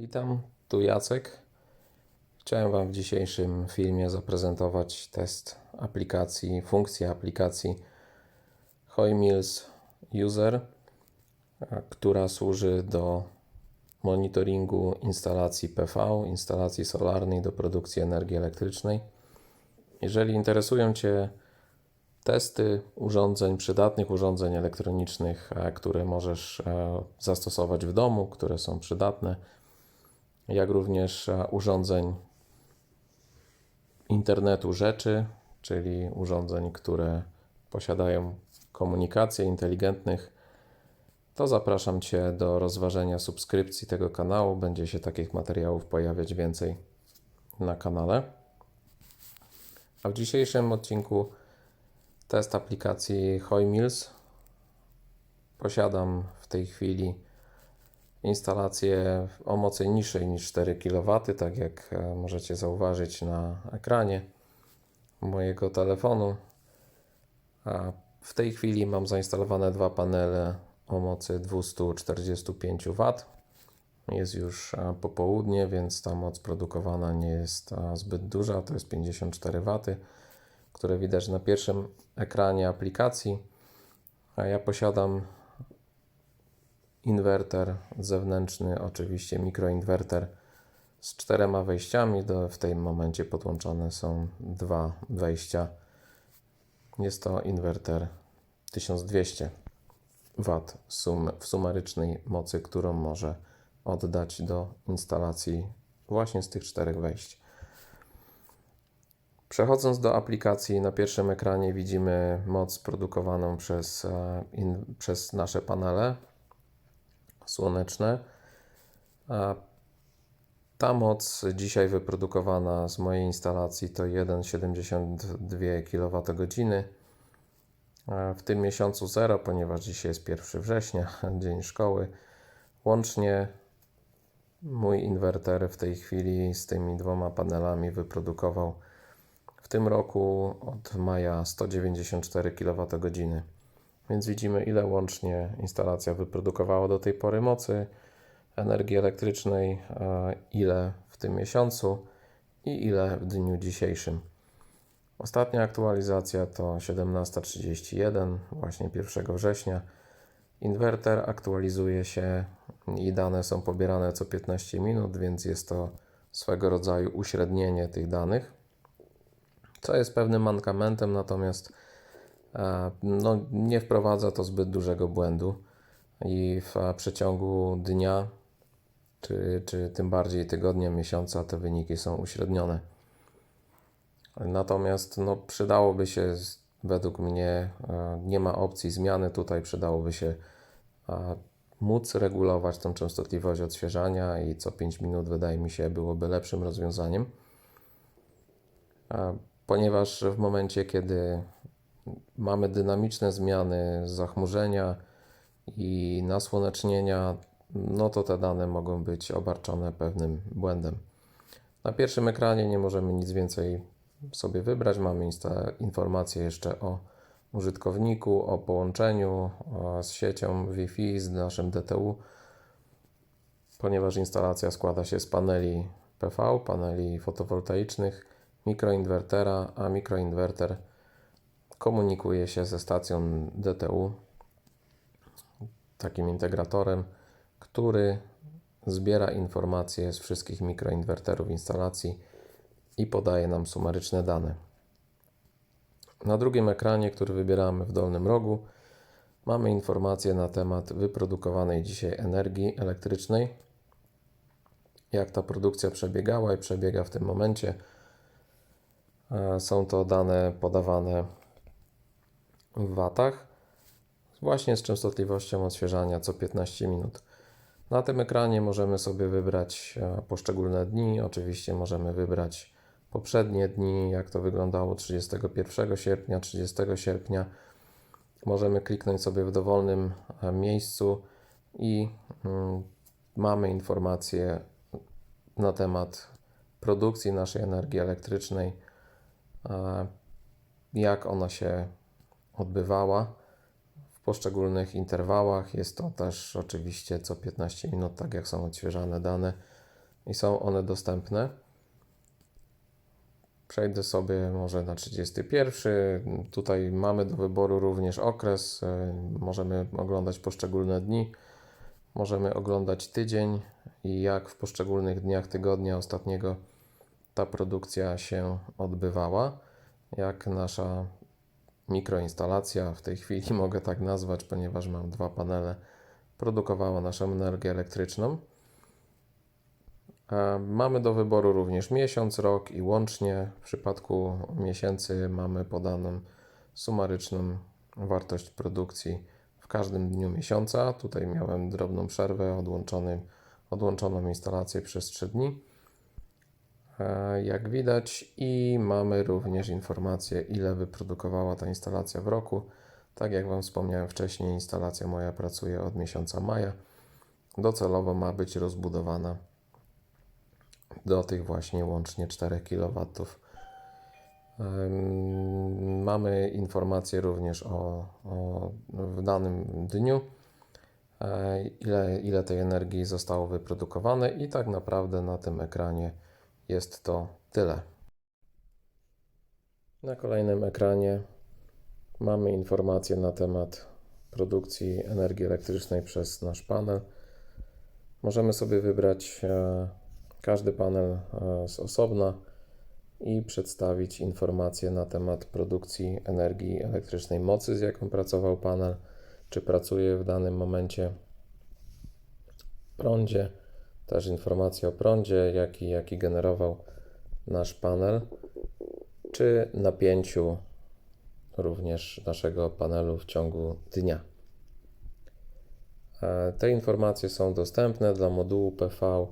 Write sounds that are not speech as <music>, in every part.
Witam, tu Jacek. Chciałem Wam w dzisiejszym filmie zaprezentować test aplikacji, funkcji aplikacji Hoymills User, która służy do monitoringu instalacji PV, instalacji solarnej do produkcji energii elektrycznej. Jeżeli interesują Cię testy urządzeń, przydatnych urządzeń elektronicznych, które możesz e, zastosować w domu, które są przydatne, jak również e, urządzeń internetu rzeczy, czyli urządzeń, które posiadają komunikację inteligentnych, to zapraszam Cię do rozważenia subskrypcji tego kanału. Będzie się takich materiałów pojawiać więcej na kanale. A w dzisiejszym odcinku test aplikacji Hoymills. Posiadam w tej chwili instalację o mocy niższej niż 4 kW, tak jak e, możecie zauważyć na ekranie mojego telefonu. A w tej chwili mam zainstalowane dwa panele o mocy 245 W. Jest już e, popołudnie, więc ta moc produkowana nie jest e, zbyt duża, to jest 54 W, które widać na pierwszym ekranie aplikacji. A ja posiadam inwerter zewnętrzny, oczywiście mikroinwerter z czterema wejściami. Do, w tym momencie podłączone są dwa wejścia. Jest to inwerter 1200 W sum, w sumarycznej mocy, którą może oddać do instalacji właśnie z tych czterech wejść. Przechodząc do aplikacji, na pierwszym ekranie widzimy moc produkowaną przez, e, in, przez nasze panele słoneczne. A ta moc dzisiaj wyprodukowana z mojej instalacji to 1,72 kWh. W tym miesiącu 0, ponieważ dzisiaj jest 1 września, <laughs> dzień szkoły. Łącznie mój inwerter w tej chwili z tymi dwoma panelami wyprodukował w tym roku od maja 194 kWh. Więc widzimy, ile łącznie instalacja wyprodukowała do tej pory mocy energii elektrycznej, ile w tym miesiącu i ile w dniu dzisiejszym. Ostatnia aktualizacja to 17.31, właśnie 1 września. Inwerter aktualizuje się i dane są pobierane co 15 minut, więc jest to swego rodzaju uśrednienie tych danych, co jest pewnym mankamentem, natomiast no, nie wprowadza to zbyt dużego błędu i w przeciągu dnia, czy, czy tym bardziej tygodnia, miesiąca, te wyniki są uśrednione. Natomiast no, przydałoby się, według mnie, nie ma opcji zmiany tutaj, przydałoby się móc regulować tą częstotliwość odświeżania i co 5 minut, wydaje mi się, byłoby lepszym rozwiązaniem. Ponieważ w momencie, kiedy mamy dynamiczne zmiany zachmurzenia i nasłonecznienia, no to te dane mogą być obarczone pewnym błędem. Na pierwszym ekranie nie możemy nic więcej sobie wybrać. Mamy informacje jeszcze o użytkowniku, o połączeniu z siecią Wi-Fi, z naszym DTU, ponieważ instalacja składa się z paneli PV, paneli fotowoltaicznych, mikroinwertera, a mikroinwerter komunikuje się ze stacją DTU, takim integratorem, który zbiera informacje z wszystkich mikroinwerterów instalacji i podaje nam sumaryczne dane. Na drugim ekranie, który wybieramy w dolnym rogu, mamy informacje na temat wyprodukowanej dzisiaj energii elektrycznej, jak ta produkcja przebiegała i przebiega w tym momencie. E, są to dane podawane w watach, właśnie z częstotliwością odświeżania co 15 minut. Na tym ekranie możemy sobie wybrać e, poszczególne dni. Oczywiście możemy wybrać poprzednie dni, jak to wyglądało 31 sierpnia, 30 sierpnia. Możemy kliknąć sobie w dowolnym e, miejscu i mm, mamy informacje na temat produkcji naszej energii elektrycznej, e, jak ona się odbywała w poszczególnych interwałach. Jest to też oczywiście co 15 minut, tak jak są odświeżane dane. i są one dostępne. Przejdę sobie może na 31. Tutaj mamy do wyboru również okres. Możemy oglądać poszczególne dni. Możemy oglądać tydzień i jak w poszczególnych dniach tygodnia ostatniego ta produkcja się odbywała. Jak nasza mikroinstalacja, w tej chwili <laughs> mogę tak nazwać, ponieważ mam dwa panele, produkowała naszą energię elektryczną. E, Mamy do wyboru również miesiąc, rok i łącznie. W przypadku miesięcy mamy podaną sumaryczną wartość produkcji w każdym dniu miesiąca. Tutaj miałem drobną przerwę, odłączoną instalację przez 3 dni. E, Jak widać, i mamy również informację, ile wyprodukowała ta instalacja w roku. Tak jak Wam wspomniałem wcześniej, instalacja moja pracuje od miesiąca maja. Docelowo ma być rozbudowana do tych właśnie łącznie 4 kW. Mamy informacje również o, o w danym dniu, e, ile, ile tej energii zostało wyprodukowane, i tak naprawdę na tym ekranie jest to tyle. Na kolejnym ekranie mamy informacje na temat produkcji energii elektrycznej przez nasz panel. Możemy sobie wybrać e, każdy panel e, z osobna i przedstawić informacje na temat produkcji energii elektrycznej, mocy, z jaką pracował panel, czy pracuje w danym momencie prądzie, też informacje o prądzie, jaki, jaki generował nasz panel, czy napięciu również naszego panelu w ciągu dnia. E, Te informacje są dostępne dla modułu PV.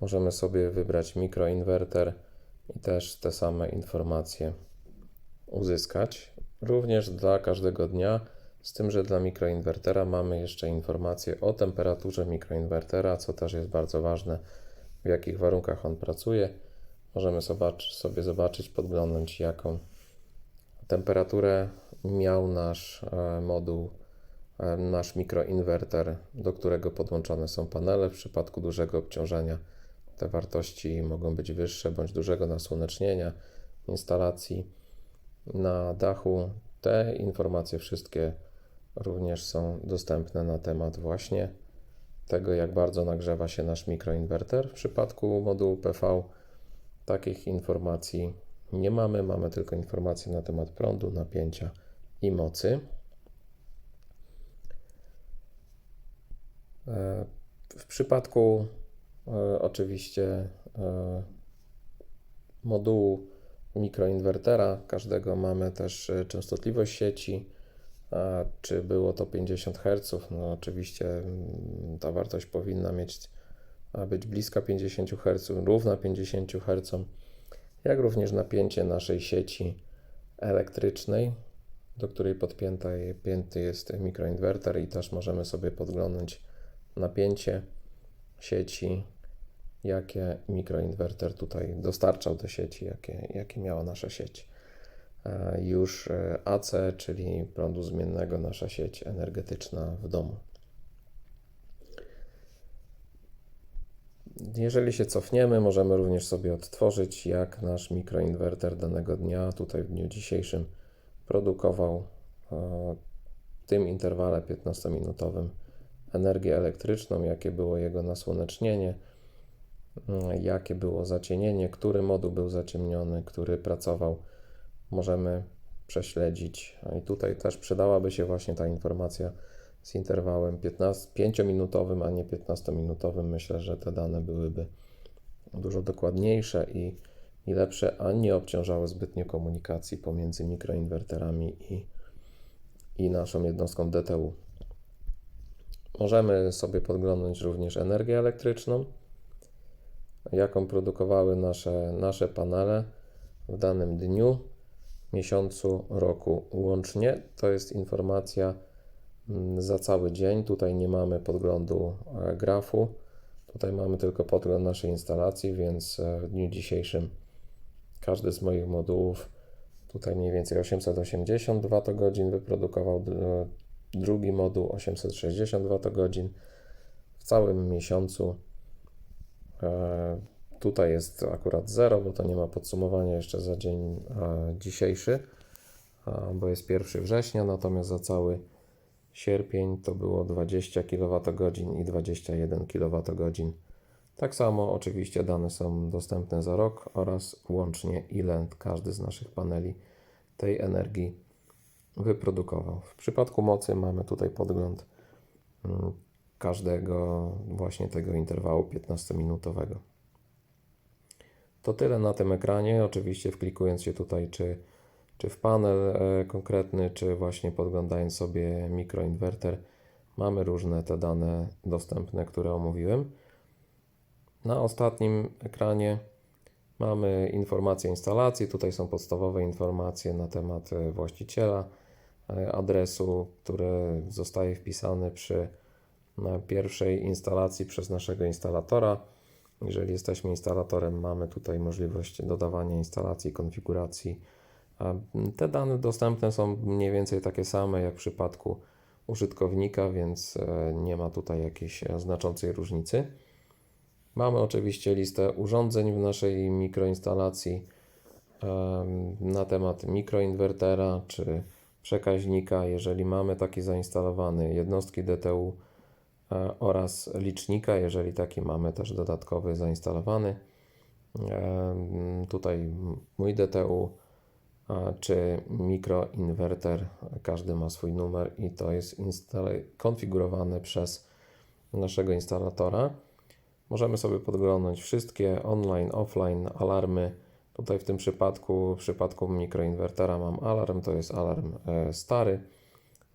Możemy sobie wybrać mikroinwerter i też te same informacje uzyskać. Również dla każdego dnia, z tym, że dla mikroinwertera mamy jeszcze informacje o temperaturze mikroinwertera, co też jest bardzo ważne, w jakich warunkach on pracuje. Możemy sobie zobaczyć, podglądnąć, jaką temperaturę miał nasz e, moduł, e, nasz mikroinwerter, do którego podłączone są panele. W przypadku dużego obciążenia te wartości mogą być wyższe, bądź dużego nasłonecznienia instalacji na dachu. Te informacje wszystkie również są dostępne na temat właśnie tego, jak bardzo nagrzewa się nasz mikroinwerter. W przypadku modułu PV takich informacji nie mamy, mamy tylko informacje na temat prądu, napięcia i mocy. E, W przypadku e, oczywiście e, modułu mikroinwertera, każdego mamy też częstotliwość sieci, a czy było to 50 Hz. No oczywiście mm, ta wartość powinna mieć być bliska 50 Hz, równa 50 Hz, jak również napięcie naszej sieci elektrycznej, do której podpięta, pięty jest mikroinwerter i też możemy sobie podglądnąć napięcie sieci, jakie mikroinwerter tutaj dostarczał do sieci, jakie, jakie miała nasza sieć. E, Już e, AC, czyli prądu zmiennego, nasza sieć energetyczna w domu. Jeżeli się cofniemy, możemy również sobie odtworzyć, jak nasz mikroinwerter danego dnia, tutaj w dniu dzisiejszym, produkował e, w tym interwale 15-minutowym energię elektryczną, jakie było jego nasłonecznienie, mm, jakie było zacienienie, który moduł był zaciemniony, który pracował. Możemy prześledzić. I tutaj też przydałaby się właśnie ta informacja z interwałem 15, 5-minutowym, a nie 15-minutowym. Myślę, że te dane byłyby dużo dokładniejsze i, i lepsze, a nie obciążały zbytnio komunikacji pomiędzy mikroinwerterami i, i naszą jednostką DTU. Możemy sobie podglądnąć również energię elektryczną, jaką produkowały nasze, nasze panele w danym dniu, miesiącu, roku łącznie. To jest informacja mm, za cały dzień. Tutaj nie mamy podglądu e, grafu. Tutaj mamy tylko podgląd naszej instalacji, więc e, w dniu dzisiejszym każdy z moich modułów tutaj mniej więcej 880 Wh wyprodukował, d- drugi moduł 860 Wh. W całym miesiącu e, Tutaj jest akurat 0, bo to nie ma podsumowania jeszcze za dzień dzisiejszy, bo jest 1 września, natomiast za cały sierpień to było 20 kWh i 21 kWh. Tak samo oczywiście dane są dostępne za rok oraz łącznie ile każdy z naszych paneli tej energii wyprodukował. W przypadku mocy mamy tutaj podgląd mm, każdego właśnie tego interwału 15-minutowego. To tyle na tym ekranie. Oczywiście wklikując się tutaj, czy, czy w panel e, konkretny, czy właśnie podglądając sobie mikroinwerter, mamy różne te dane dostępne, które omówiłem. Na ostatnim ekranie mamy informacje instalacji. Tutaj są podstawowe informacje na temat e, właściciela, e, adresu, który zostaje wpisany przy pierwszej instalacji przez naszego instalatora. Jeżeli jesteśmy instalatorem, mamy tutaj możliwość dodawania instalacji, konfiguracji. Te dane dostępne są mniej więcej takie same jak w przypadku użytkownika, więc e, nie ma tutaj jakiejś e, znaczącej różnicy. Mamy oczywiście listę urządzeń w naszej mikroinstalacji na temat mikroinwertera czy przekaźnika. Jeżeli mamy taki zainstalowany, jednostki DTU oraz licznika, jeżeli taki mamy też dodatkowy zainstalowany. Em, Tutaj mój DTU czy mikroinwerter, każdy ma swój numer i to jest konfigurowane przez naszego instalatora. Możemy sobie podglądać wszystkie online, offline alarmy. Tutaj w tym przypadku, w przypadku mikroinwertera mam alarm, to jest alarm e, stary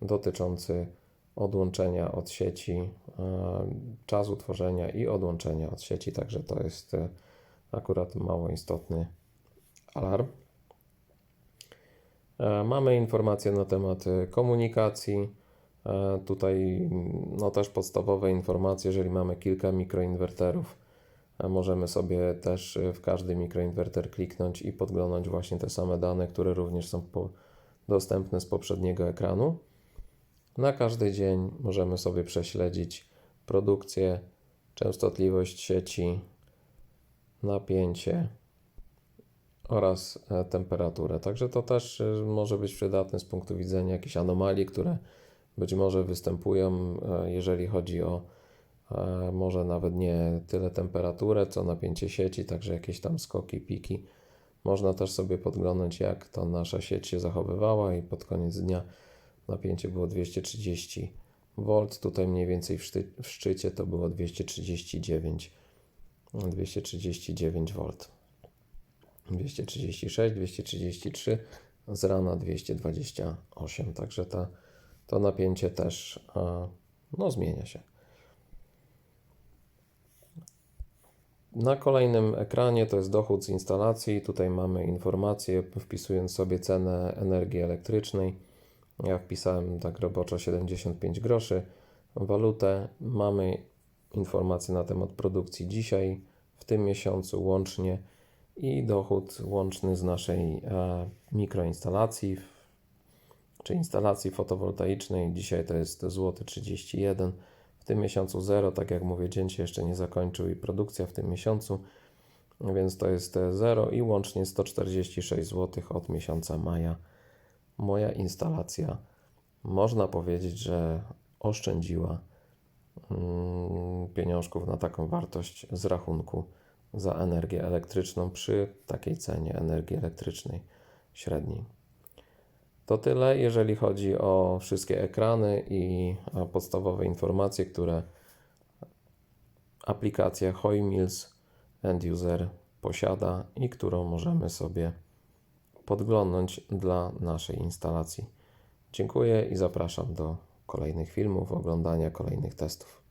dotyczący odłączenia od sieci, e, czasu tworzenia i odłączenia od sieci, także to jest e, akurat mało istotny alarm. E, Mamy informacje na temat komunikacji. Tutaj mm, no też podstawowe informacje, jeżeli mamy kilka mikroinwerterów, możemy sobie też w każdy mikroinwerter kliknąć i podglądać właśnie te same dane, które również są dostępne z poprzedniego ekranu. Na każdy dzień możemy sobie prześledzić produkcję, częstotliwość sieci, napięcie oraz e, temperaturę. Także to też e, może być przydatne z punktu widzenia jakichś anomalii, które być może występują, e, jeżeli chodzi o może nawet nie tyle temperaturę, co napięcie sieci, także jakieś tam skoki, piki. Można też sobie podglądać, jak to nasza sieć się zachowywała i pod koniec dnia napięcie było 230 V. Tutaj mniej więcej w, w szczycie to było 239 239 V. 236, 233, z rana 228. Także ta, to napięcie też a, no, zmienia się. Na kolejnym ekranie to jest dochód z instalacji. Tutaj mamy informacje, wpisując sobie cenę energii elektrycznej. Ja wpisałem tak roboczo 75 groszy. Walutę mamy informacje na temat produkcji dzisiaj, w tym miesiącu łącznie i dochód łączny z naszej e, mikroinstalacji czy instalacji fotowoltaicznej. Dzisiaj to jest złoty 31 w tym miesiącu 0, tak jak mówię, dzień się jeszcze nie zakończył i produkcja w tym miesiącu, więc to jest 0 i łącznie 146 zł od miesiąca maja. Moja instalacja, można powiedzieć, że oszczędziła mm, pieniążków na taką wartość z rachunku za energię elektryczną przy takiej cenie energii elektrycznej średniej. To tyle, jeżeli chodzi o wszystkie ekrany i e, podstawowe informacje, które aplikacja Hoymills End User posiada i którą możemy sobie podglądnąć dla naszej instalacji. Dziękuję i zapraszam do kolejnych filmów, oglądania kolejnych testów.